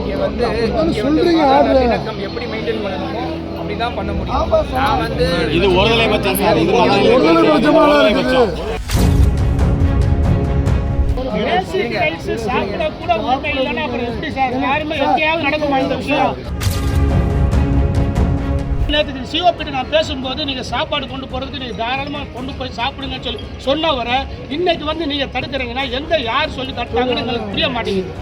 இங்க வந்து நல்லிணக்கம் எப்படி மெயின்டைன் பண்ணணுமோ அப்படிதான் பண்ண முடியும். நான் வந்து இது ஒருதலை பட்சம் சார். இது ஒருதலை பட்சமாலாம் இருக்குது. பேசிக் ரைட்ஸ் சாப்பிட கூட உரிமை இல்லைன்னா அப்புறம் எப்படி சார்? யாருமே எங்கேயாவது நடக்குமா இந்த விஷயம் நேற்று சிஓபிட்டு நான் பேசும்போது நீங்கள் சாப்பாடு கொண்டு போகிறதுக்கு நீங்கள் தாராளமாக கொண்டு போய் சாப்பிடுங்கன்னு சொல்லி சொன்ன வர இன்னைக்கு வந்து நீங்கள் தடுக்கிறீங்கன்னா எந்த யார் சொல்லி தடுத்தாங்கன்னு எங்களுக்கு புரிய மாட்டேங்குது.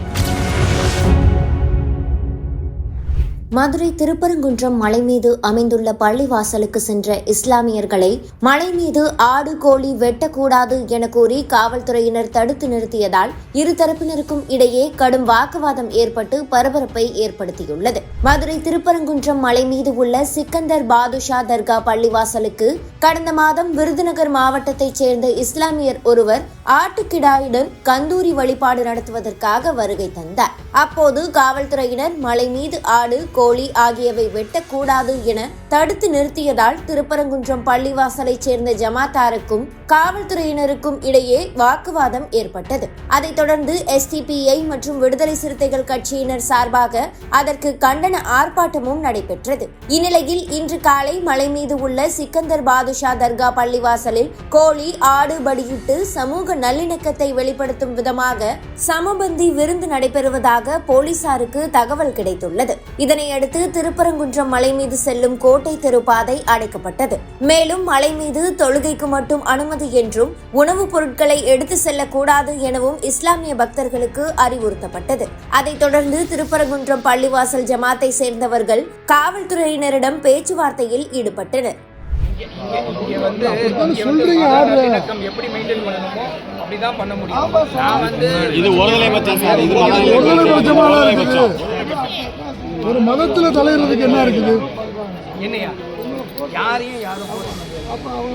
மதுரை திருப்பரங்குன்றம் மலை மீது அமைந்துள்ள பள்ளிவாசலுக்கு சென்ற இஸ்லாமியர்களை மலை மீது ஆடு கோழி வெட்டக்கூடாது என கூறி காவல்துறையினர் தடுத்து நிறுத்தியதால் இரு தரப்பினருக்கும் இடையே கடும் வாக்குவாதம் ஏற்பட்டு பரபரப்பை ஏற்படுத்தியுள்ளது. மதுரை திருப்பரங்குன்றம் மலை மீது உள்ள சிக்கந்தர் பாதுஷா தர்கா பள்ளிவாசலுக்கு கடந்த மாதம் விருதுநகர் மாவட்டத்தைச் சேர்ந்த இஸ்லாமியர் ஒருவர் ஆட்டுக்கிடாயுடன் கந்தூரி வழிபாடு நடத்துவதற்காக வருகை தந்தார். அப்போது காவல்துறையினர் மலை மீது ஆடு கோழி ஆகியவை வெட்டக்கூடாது என தடுத்து நிறுத்தியதால் திருப்பரங்குன்றம் பள்ளிவாசலைச் சேர்ந்த ஜமாத்தாருக்கும் காவல்துறையினருக்கும் இடையே வாக்குவாதம் ஏற்பட்டது. அதைத் தொடர்ந்து எஸ்டிபிஐ மற்றும் விடுதலை சிறுத்தைகள் கட்சியினர் சார்பாக அதற்கு கண்டன ஆர்ப்பாட்டமும் நடைபெற்றது. இந்நிலையில் இன்று காலை மலை மீது உள்ள சிக்கந்தர் பாதுஷா தர்கா பள்ளிவாசலில் கோழி ஆடு படியிட்டு சமூக நல்லிணக்கத்தை வெளிப்படுத்தும் விதமாக சமபந்தி விருந்து நடைபெறுவதாக போலீசாருக்கு தகவல் கிடைத்துள்ளது. இதனையடுத்து திருப்பரங்குன்றம் மலை மீது செல்லும் கோட்டை தெரு பாதை அடைக்கப்பட்டது. மேலும் மலை மீது தொழுகைக்கு மட்டும் அனுமதி என்றும் உணவுப் பொருட்களை எடுத்து செல்லக்கூடாது எனவும் இஸ்லாமிய பக்தர்களுக்கு அறிவுறுத்தப்பட்டது. அதைத் தொடர்ந்து திருப்பரங்குன்றம் பள்ளிவாசல் ஜமாத்தை சேர்ந்தவர்கள் காவல்துறையினரிடம் பேச்சுவார்த்தையில் ஈடுபட்டனர். இங்க வந்து இங்க வந்து மத நல்லிணக்கம் எப்படி மெயின்டைன் பண்ணணுமோ அப்படிதான் பண்ண முடியும். நான் வந்து இது ஒருதலை பட்சம் சார். இது ஒருதலை பட்சமாலாம் ஒருதலை இருக்குது. பட்சம் ஒரு மதத்துல தலையிடுறதுக்கு என்ன இருக்குது? என்னையா யாரையும் யாரும்.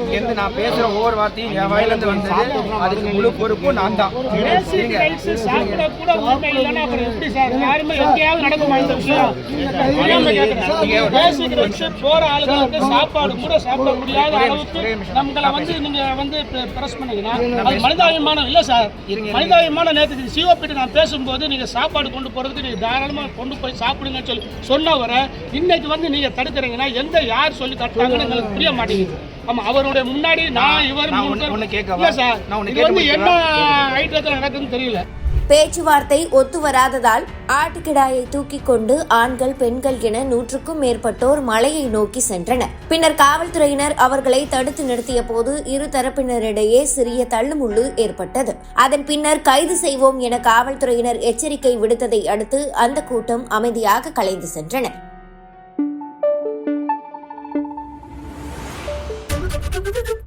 இங்கேருந்து நான் பேசுற ஒவ்வொரு வார்த்தையும் என் வாயிலிருந்து வந்தது. அதுக்கு முழு பொறுப்பும் நான் தான். சாப்பிட கூட சாப்பாடு கூட சாப்பிட முடியாத அளவுக்கு நம்மளை வந்து நீங்க வந்து பிரஸ் பண்ணீங்கன்னா அது மனிதாபிமானம் இல்ல சார். மனிதாபிமானம் நேற்று சிஓபிட்டு நான் பேசும்போது நீங்க சாப்பாடு கொண்டு போறதுக்கு நீங்க தாராளமா கொண்டு போய் சாப்பிடுங்கன்னு சொல்லி சொன்ன வர இன்னைக்கு வந்து நீங்க தடுக்கிறீங்கன்னா எந்த யார் சொல்லி எங்களுக்கு புரிய மாட்டேங்குது. ஆமா அவருடைய முன்னாடி நான் இவர்? இல்ல சார் வந்து என்ன? ஐட்டத்தில் நடக்குதுன்னு தெரியல. பேச்சுவார்த்தை ஒத்து வராததால் ஆட்டுக்கிடாயை தூக்கிக் கொண்டு ஆண்கள் பெண்கள் என நூற்றுக்கும் மேற்பட்டோர் மலையை நோக்கி சென்றனர். பின்னர் காவல்துறையினர் அவர்களை தடுத்து நிறுத்திய போது இரு தரப்பினரிடையே சிறிய தள்ளுமுள்ளு ஏற்பட்டது. அதன் பின்னர் கைது செய்வோம் என காவல்துறையினர் எச்சரிக்கை விடுத்ததை அடுத்து அந்த கூட்டம் அமைதியாக கலைந்து சென்றனர் Thank you.